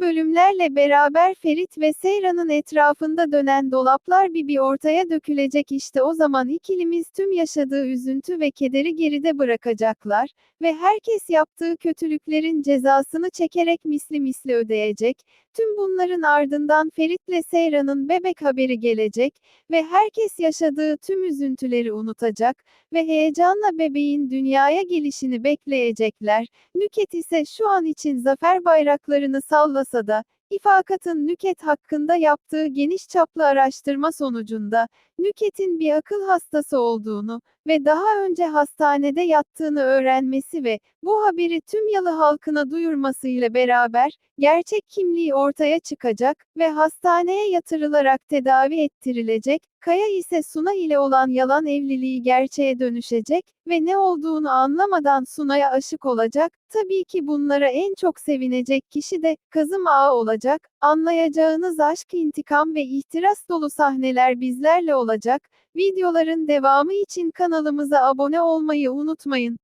Bölümlerle beraber Ferit ve Seyran'ın etrafında dönen dolaplar bir bir ortaya dökülecek işte o zaman ikilimiz tüm yaşadığı üzüntü ve kederi geride bırakacaklar ve herkes yaptığı kötülüklerin cezasını çekerek misli misli ödeyecek. Tüm bunların ardından Ferit'le Seyran'ın bebek haberi gelecek ve herkes yaşadığı tüm üzüntüleri unutacak ve heyecanla bebeğin dünyaya gelişini bekleyecekler. Nüket ise şu an için zafer bayraklarını sallasa da, İfakat'ın Nüket hakkında yaptığı geniş çaplı araştırma sonucunda, Nüket'in bir akıl hastası olduğunu ve daha önce hastanede yattığını öğrenmesi ve bu haberi tüm yalı halkına duyurmasıyla beraber, gerçek kimliği ortaya çıkacak ve hastaneye yatırılarak tedavi ettirilecek, Kaya ise Suna ile olan yalan evliliği gerçeğe dönüşecek ve ne olduğunu anlamadan Suna'ya aşık olacak. Tabii ki bunlara en çok sevinecek kişi de Kazım Ağa olacak. Anlayacağınız aşk, intikam ve ihtiras dolu sahneler bizlerle olacak. Videoların devamı için kanalımıza abone olmayı unutmayın.